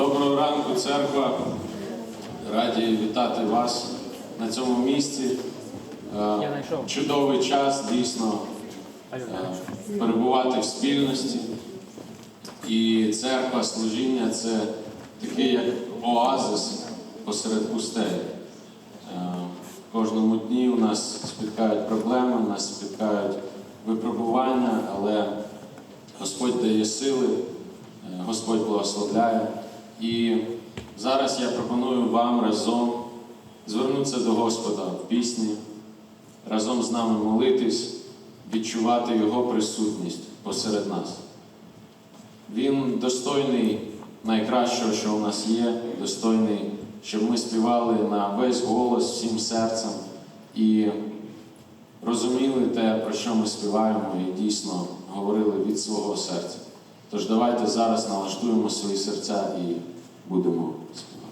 Доброго ранку, церква. Раді вітати вас на цьому місці. Е. Чудовий час дійсно е, перебувати в спільності. І церква, служіння це такий як оазис посеред пустелі. Е, В кожному дні у нас спіткають проблеми, у нас спіткають випробування, але Господь дає сили, Господь благословляє. І зараз я пропоную вам разом звернутися до Господа в пісні, разом з нами молитись, відчувати Його присутність посеред нас. Він достойний найкращого, що у нас є, достойний, щоб ми співали на весь голос всім серцем і розуміли те, про що ми співаємо, і дійсно говорили від свого серця. Тож давайте зараз налаштуємо свої серця і будемо співати.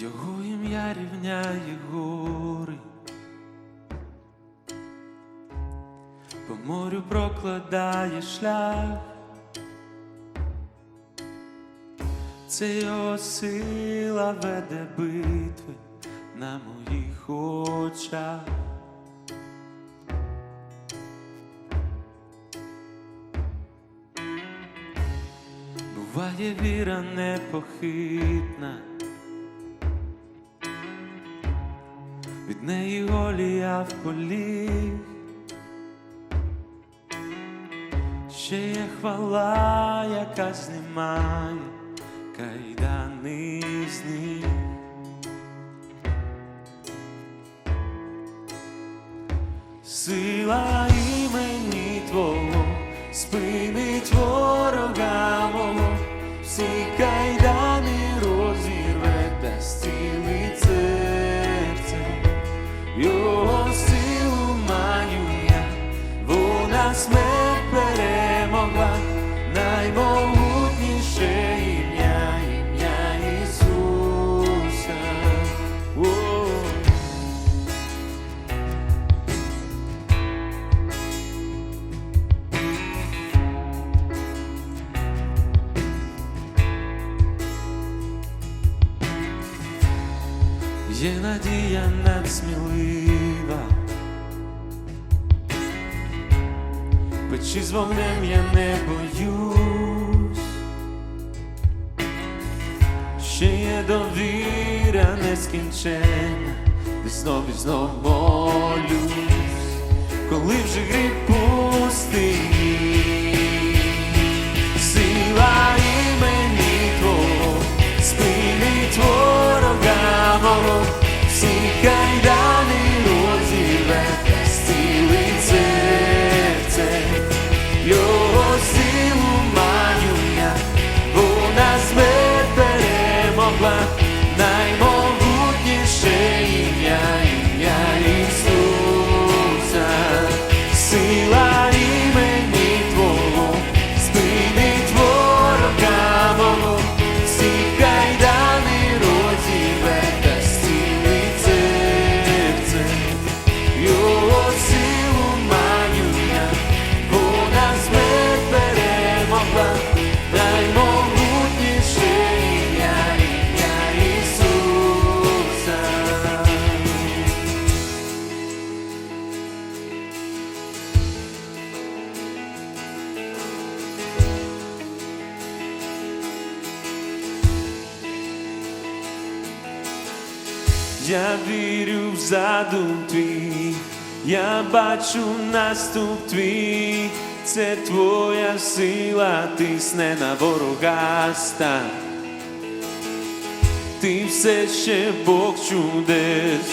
Його ім'я рівняє гори, морю прокладає шлях, це його сила веде битви на моїх очах. Буває віра непохитна. від неї голія в полі. Ще є хвала, яка знімає кайдани з них. Сила Є надія надсмілива, печі з вогнем я не боюсь, ще є довіра нескінченна, де знов і знов молюсь, коли вже гріх пустий, Я вірю в задум твій, я бачу наступ твій, це твоя сила, тисне на ворога стан. Ти все ще Бог чудес,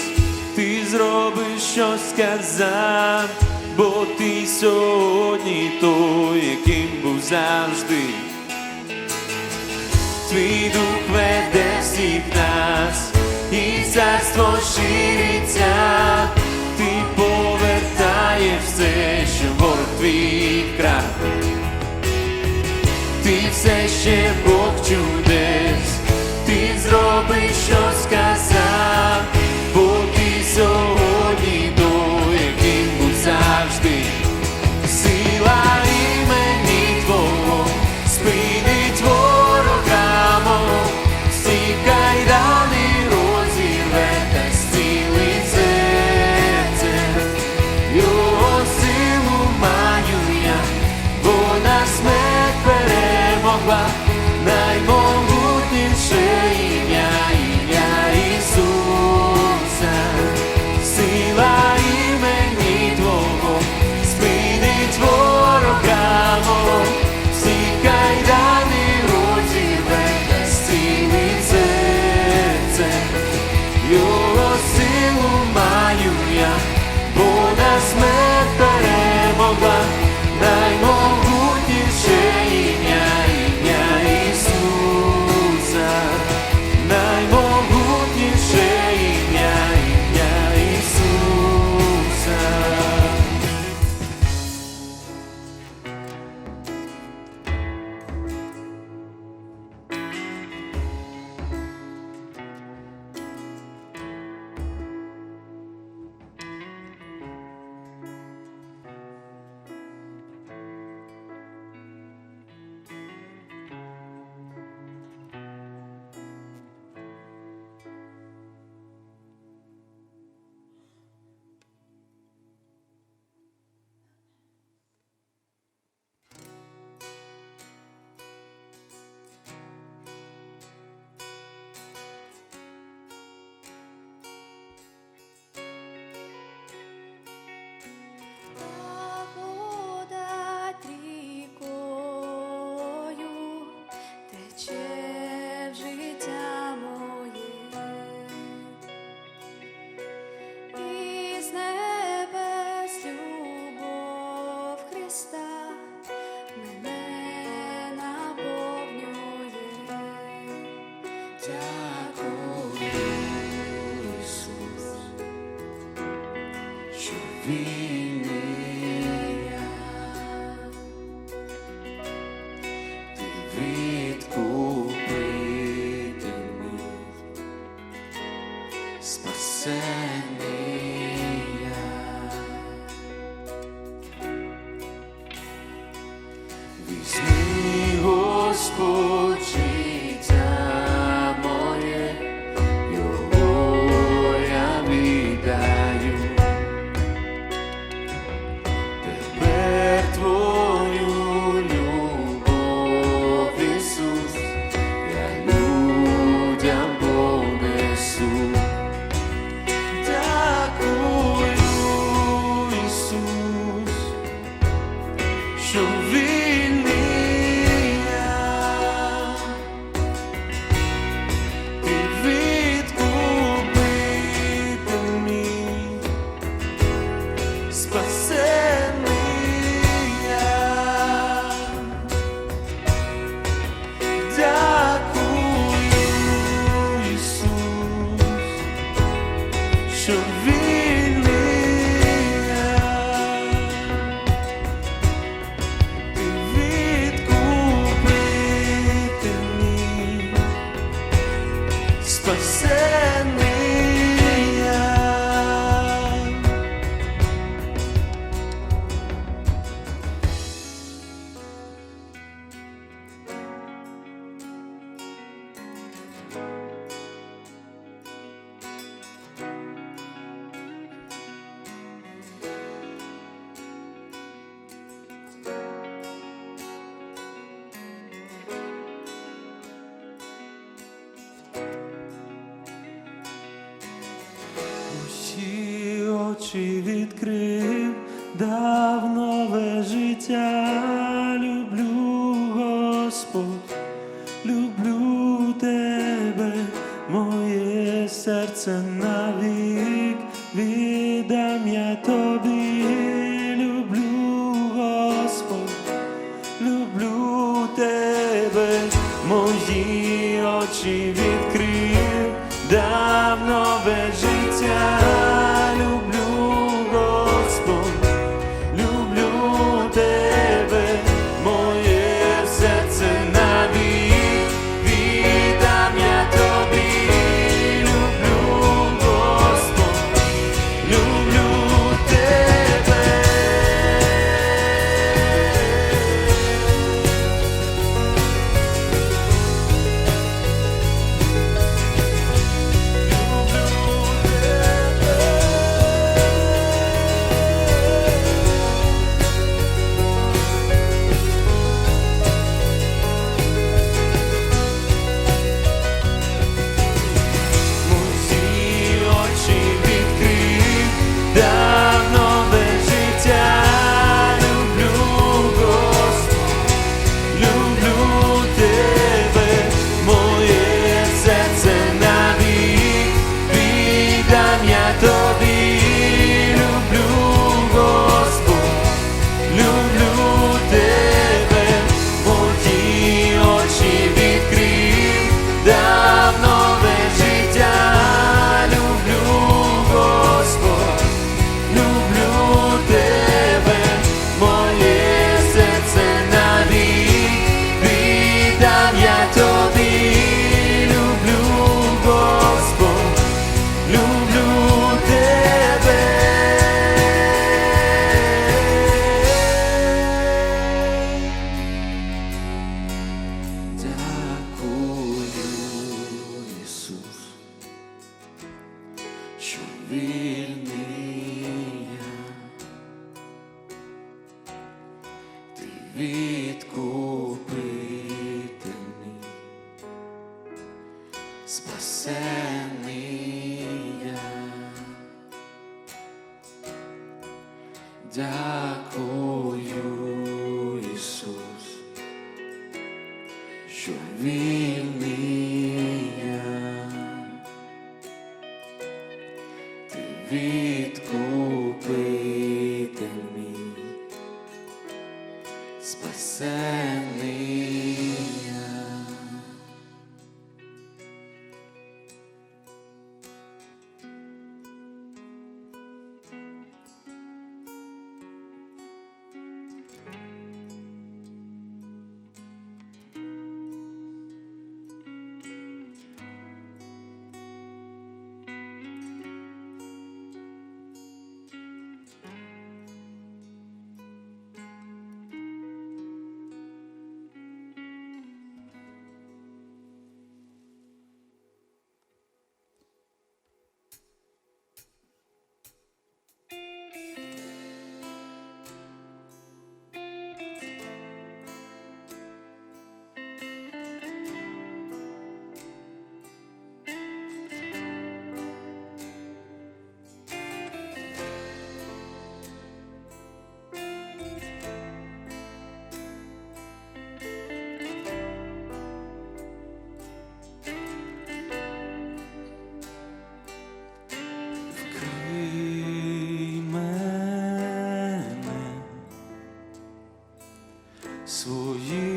ти зробиш, що сказав, бо ти сьогодні той, яким був завжди. Твій дух веде всіх нас, царство шириться, ти повертаєш все, що ворог твій крах, ти все ще Бог чудес, ти зробиш, що сказав. Наймогутніше що Дякую, Ісус, що він. свої.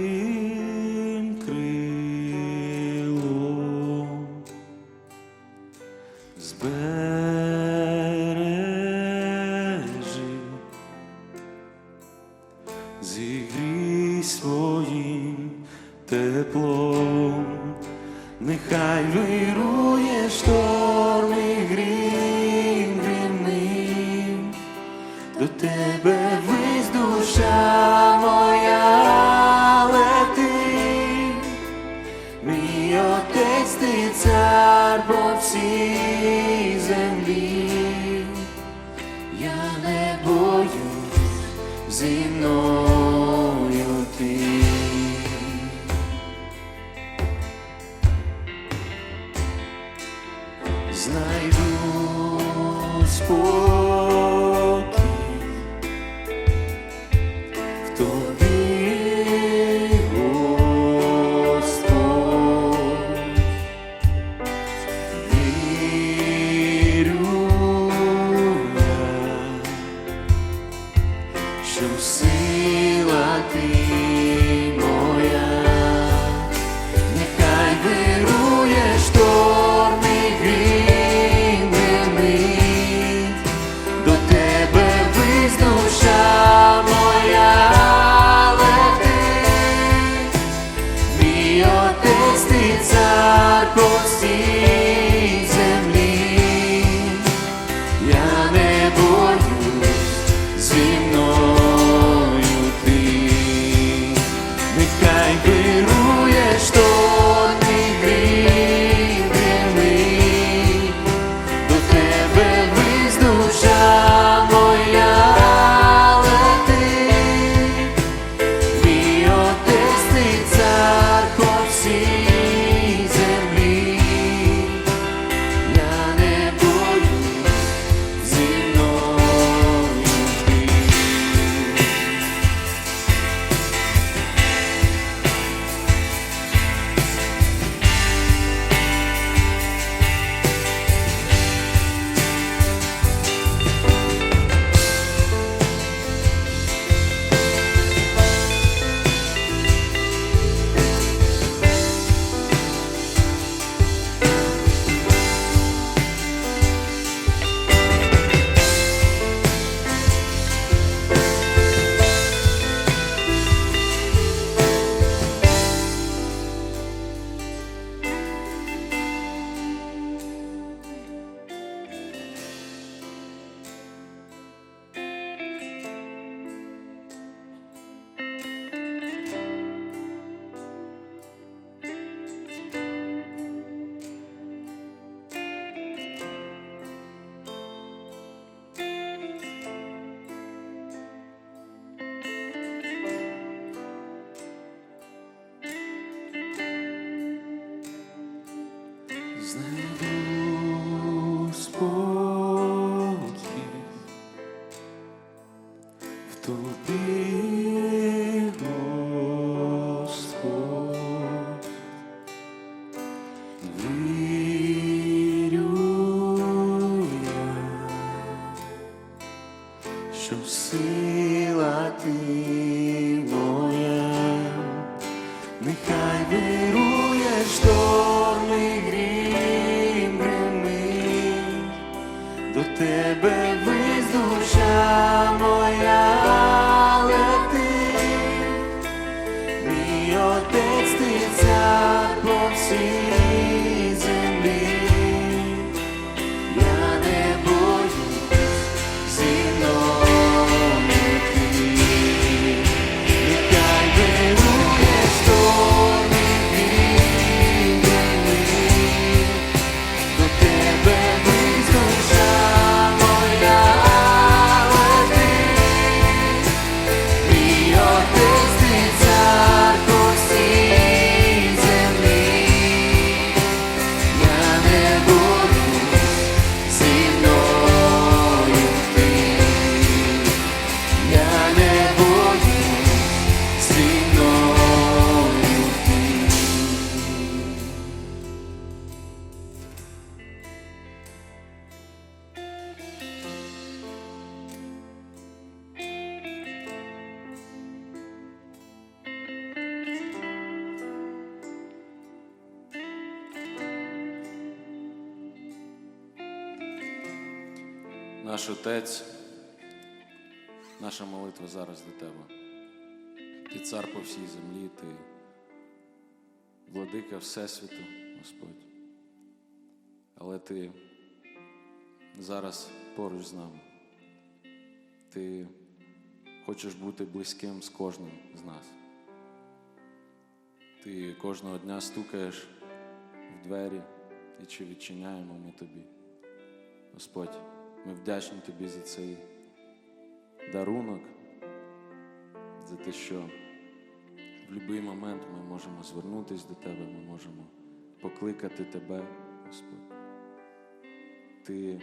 я не боюсь зі мною. Сила ти Отець, наша молитва зараз до Тебе. Ти цар по всій землі, ти владика Всесвіту, Господь. Але ти зараз поруч з нами. Ти хочеш бути близьким з кожним з нас. Ти кожного дня стукаєш в двері і чи відчиняємо ми тобі. Господь, ми вдячні Тобі за цей дарунок, за те, що в будь-який момент ми можемо звернутися до Тебе, ми можемо покликати Тебе, Господь. Ти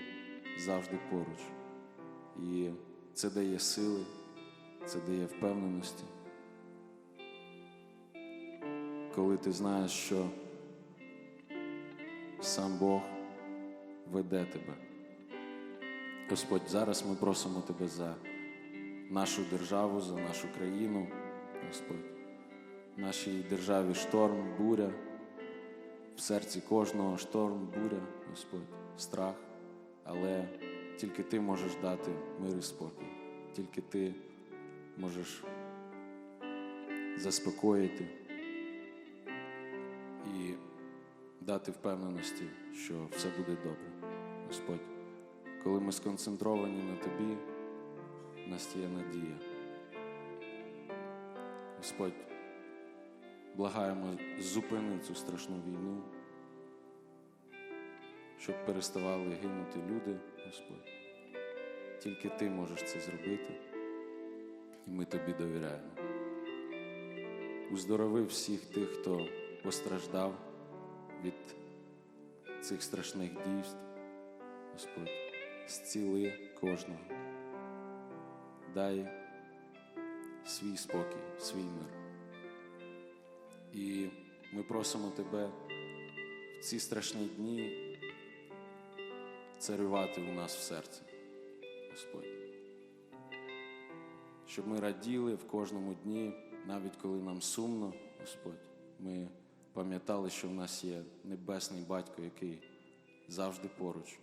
завжди поруч. І це дає сили, це дає впевненості. Коли ти знаєш, що сам Бог веде тебе. Господь, зараз ми просимо Тебе за нашу державу, за нашу країну, Господь. В нашій державі шторм, буря, в серці кожного шторм, буря, Господь, страх. Але тільки Ти можеш дати мир і спокій, тільки Ти можеш заспокоїти і дати впевненості, що все буде добре, Господь. Коли ми сконцентровані на тобі, в нас є надія. Господь, благаємо, зупини цю страшну війну, щоб переставали гинути люди, Господь. Тільки ти можеш це зробити, і ми тобі довіряємо. Уздорови всіх тих, хто постраждав від цих страшних дійств, Господь зціли кожного. Дай свій спокій, свій мир. І ми просимо Тебе в ці страшні дні царювати у нас в серці, Господь. Щоб ми раділи в кожному дні, навіть коли нам сумно, Господь, ми пам'ятали, що в нас є небесний батько, який завжди поруч.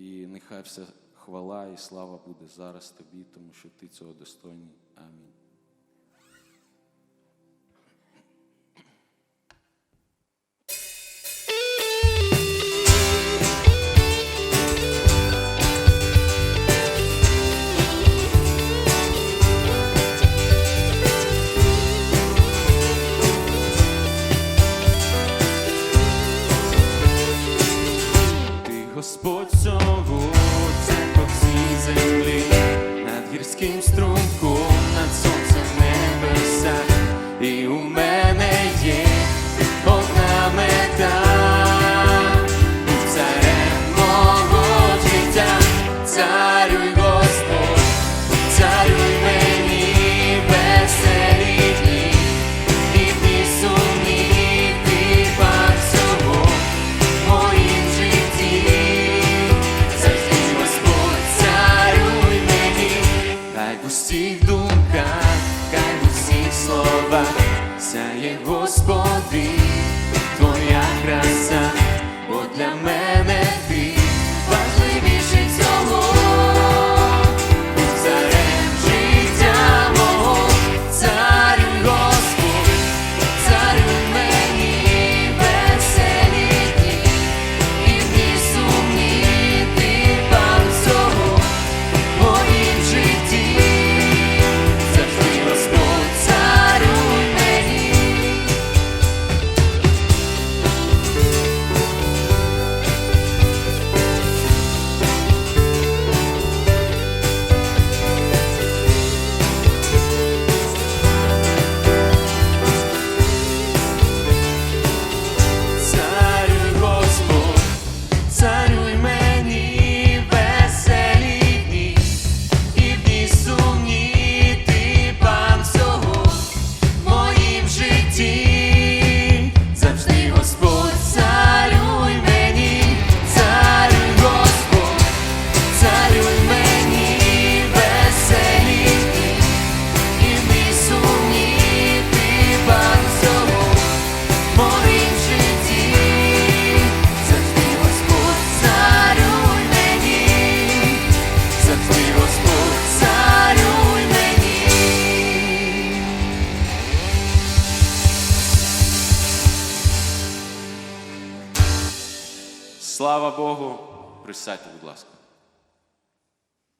І нехай вся хвала і слава буде зараз тобі, тому що ти цього достойний. Амінь. wszystkim strój.